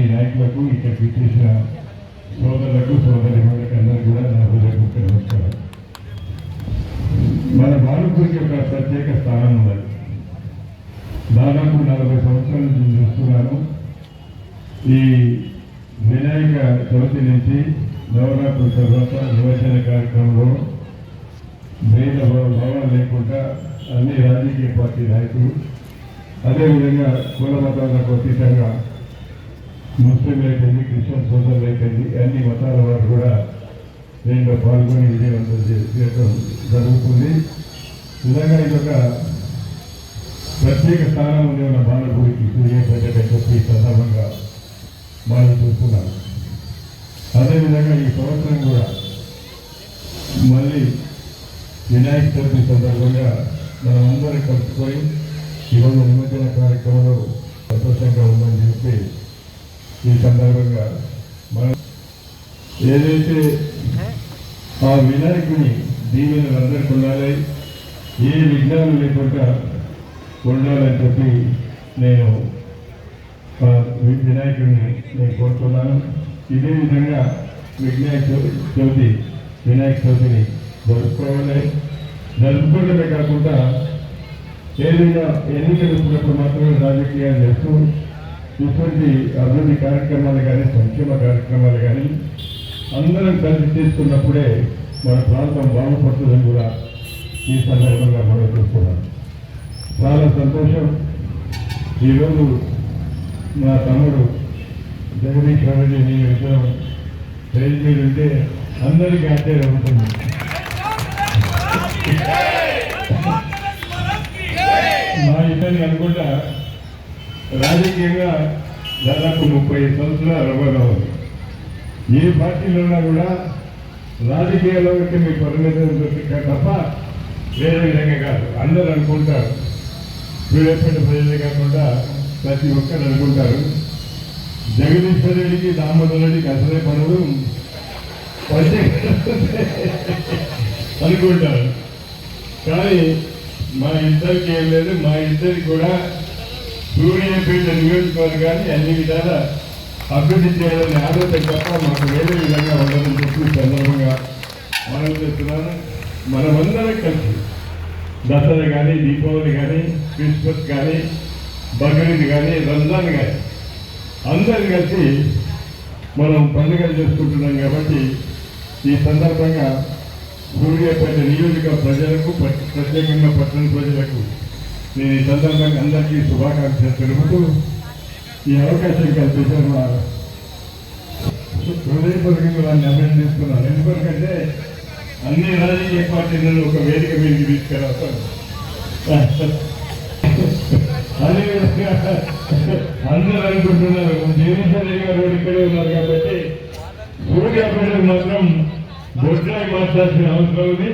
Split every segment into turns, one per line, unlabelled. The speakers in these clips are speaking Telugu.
ఈ నాయకులకు ఇక్కడ విచ్చేసిన సోదరులకు సోదరి అందరూ కూడా నా హృదయపూర్వక నమస్కారం. మన భారతదేశం ఒక ప్రత్యేక స్థానం ఉన్నది. దాదాపు నలభై సంవత్సరాల నుంచి చూస్తున్నాను. ఈ వినాయక చవితి నుంచి నవరాత్రుల తర్వాత నిమజ్జన కార్యక్రమంలో భేద భావాలు లేకుండా అన్ని రాజకీయ పార్టీ నాయకులు అదేవిధంగా కుల మతాలకు అతీతంగా ముస్లింలు అయిపోయింది క్రిస్టియన్ సోదరులు అయిపోయింది అన్ని మతాల వారు కూడా దీంట్లో పాల్గొని విజయవంతం చేయడం జరుగుతుంది. నిజంగా ఇది ఒక ప్రత్యేక స్థానం ఉంది ఉన్న బాలగుడికి సూర్యపేట చెప్పి సందర్భంగా మనం చూస్తున్నాం. అదేవిధంగా ఈ సంవత్సరం కూడా మళ్ళీ వినాయక చవితి సందర్భంగా మనం అందరం కలుసుకొని ఈరోజు నిమజ్జన కార్యక్రమంలో సంతోషంగా ఉందని చెప్పి ఈ సందర్భంగా మనం ఏదైతే ఆ వినాయకుని దీవెనలు అందరికీ ఉండాలి ఏ విఘ్నాలు లేకుండా ఉండాలని చెప్పి నేను ఆ వినాయకుడిని నేను కోరుతున్నాను. ఇదే విధంగా వినాయక చవి- చవితి వినాయక చవితిని జరుపుకోవాలి. జరుపుకోవడమే కాకుండా ఏదైనా ఎన్నికలు వచ్చినప్పుడు మాత్రమే రాజకీయాలు చేస్తూ ఇటువంటి అభివృద్ధి కార్యక్రమాలు కానీ సంక్షేమ కార్యక్రమాలు కానీ అందరం కలిసి చేసుకున్నప్పుడే మన ప్రాంతం బాగుపడుతుందని కూడా ఈ సందర్భంగా మనం చూస్తున్నాం. చాలా సంతోషం. ఈరోజు నా తమ్ముడు జగదీష్ రెడ్డి నేను ఇద్దరం రైలు మీద ఉంటే అందరికీ ఆశ్చర్యం ఉంటుంది మా ఇద్దరిని అనుకుంటా రాజకీయంగా దాదాపు ముప్పై సంవత్సరాల అనుభవం ఉంది ఏ పార్టీలో ఉన్నా కూడా రాజకీయాల్లో ఉంటే మీ పరిమితం దొరికితే తప్ప వేరే విధంగా కాదు. అందరూ అనుకుంటారు. సూర్యాపేట ప్రజలే కాకుండా ప్రతి ఒక్కరు అనుకుంటారు. జగదీశ్వర్ రెడ్డికి దామోదర్ రెడ్డికి అసలే పనులు అనుకుంటారు. కానీ మా ఇద్దరికి ఏం లేదు. మా ఇద్దరికి కూడా సూర్యాపేట నియోజకవర్గాన్ని అన్ని విధాల అభివృద్ధి చేయాలని ఆలోచన తప్ప మాకు వేరే విధంగా ఉండదని చెప్పి సందర్భంగా మనం చెప్తున్నాను. మనమందరం కలిసి దసరా కానీ దీపావళి కానీ క్రిస్మస్ కానీ బక్రీద్ కానీ రంజాన్ కానీ అందరం కలిసి మనం పండుగలు చేసుకుంటున్నాం కాబట్టి ఈ సందర్భంగా సూర్యాపేట నియోజక ప్రజలకు ప్రత్యేకంగా పట్టణ ప్రజలకు నేను ఈ సందర్భంగా అందరికీ శుభాకాంక్షలు తెలుపుతూ ఈ అవకాశం కల్పించిన మా హృదయపూర్వకంగా వారిని అభినందిస్తున్నాను. ఎందుకంటే అన్ని రాజకీయ పార్టీలను ఒక వేదిక మీదకి తీసుకెళ్ళాలి అదేవిధంగా అందరూ అనుకుంటున్నారు జీవించలేని గారు ఇక్కడే ఉన్నారు కాబట్టి సూర్యాపేట మాత్రం బొడ్రాయి మార్చాల్సిన అవసరం ఉంది.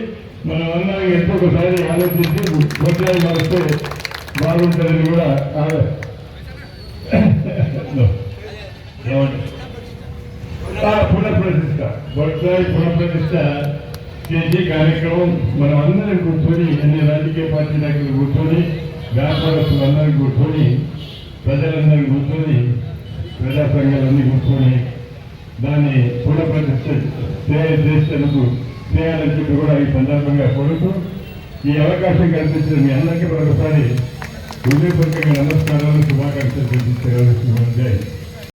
ఎప్పుడు ఒకసారి ఆలోచించి బొడ్రాయి మారిస్తే బాగుంటుందని కూడా పునఃప్రతిష్ట బొడ్రాయి పునఃప్రతిష్ట చేసే కార్యక్రమం మనం అందరం కూర్చొని అన్ని రాజకీయ పార్టీ నాయకులు కూర్చొని వ్యాపారస్తులు అందరం కూర్చొని ప్రజలందరూ కూర్చొని ప్రజా సంఘాలన్నీ కూర్చొని దాన్ని పునఃప్రతిష్ట చే- చేసేందుకు చేయాలని చెప్పి కూడా ఈ సందర్భంగా కోరుతూ ఈ అవకాశం కల్పించిన మీ అందరికీ మరొకసారి హృదయపూర్వకంగా నమస్కారాలు శుభాకాంక్షలు తెలియజేస్తున్నాను. జై